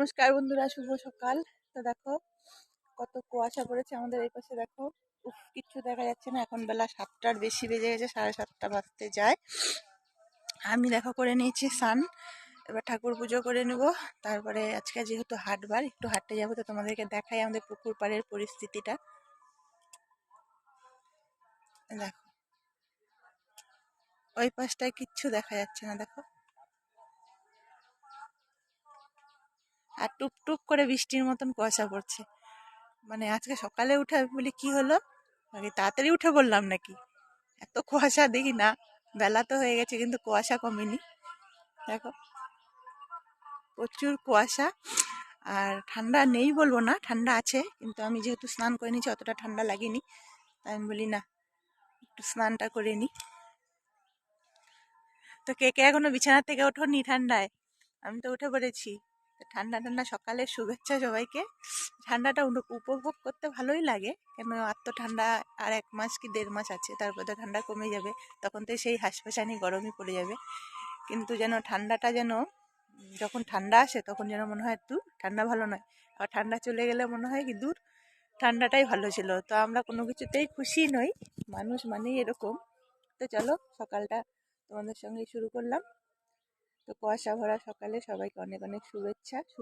নমস্কার বন্ধুরা, শুভ সকাল। তো দেখো, কত কুয়াশা পড়েছে আমাদের এই পাশে, দেখো। উফ, কিচ্ছু দেখা যাচ্ছে না। এখন বেলা সাতটার বেশি বেজে গেছে, সাড়ে সাতটা বাজতে যায়। আমি দেখা করে নিয়েছি স্নান। এবার ঠাকুর পুজো করে নেব। তারপরে আজকে যেহেতু হাটবার একটু হাঁটতে যাব, তো তোমাদেরকে দেখাই আমাদের পুকুর পাড়ের পরিস্থিতিটা। দেখো, ওই পাশটায় কিচ্ছু দেখা যাচ্ছে না, দেখো। আর টুপ টুপ করে বৃষ্টির মতন কুয়াশা পড়ছে। মানে আজকে সকালে উঠে বলি, কি হলো? মানে তাড়াতাড়ি উঠে বললাম নাকি। এত কুয়াশা দেখি না, বেলা তো হয়ে গেছে কিন্তু কুয়াশা কমেনি। দেখো, প্রচুর কুয়াশা আর ঠান্ডা নেই বলব না, ঠান্ডা আছে কিন্তু আমি যেহেতু স্নান করে নিচ্ছি অতটা ঠান্ডা লাগেনি, তাই আমি বলি, না, একটু স্নানটা করে নিই তো কে কে এখনও বিছানা থেকে ওঠোনি ঠান্ডায়? আমি তো উঠে পড়েছি। ঠান্ডা ঠান্ডা সকালে শুভেচ্ছা সবাইকে। ঠান্ডাটা উপভোগ করতে ভালোই লাগে। কেন আর তো ঠান্ডা আর এক মাস কি দেড় মাস আছে, তারপর তো ঠান্ডা কমে যাবে। তখন তো সেই হাসপাসানি গরমই পড়ে যাবে। কিন্তু যেন ঠান্ডাটা যেন, যখন ঠান্ডা আসে তখন যেন মনে হয় দূর, ঠান্ডা ভালো নয়। আর ঠান্ডা চলে গেলে মনে হয় কি দূর, ঠান্ডাটাই ভালো ছিল। তো আমরা কোনো কিছুতেই খুশি নই। মানুষ মানেই এরকম। তো চলো সকালটা তোমাদের সঙ্গে শুরু করলাম। তো কুয়াশা ভরা সকালে সবাইকে অনেক অনেক শুভেচ্ছা।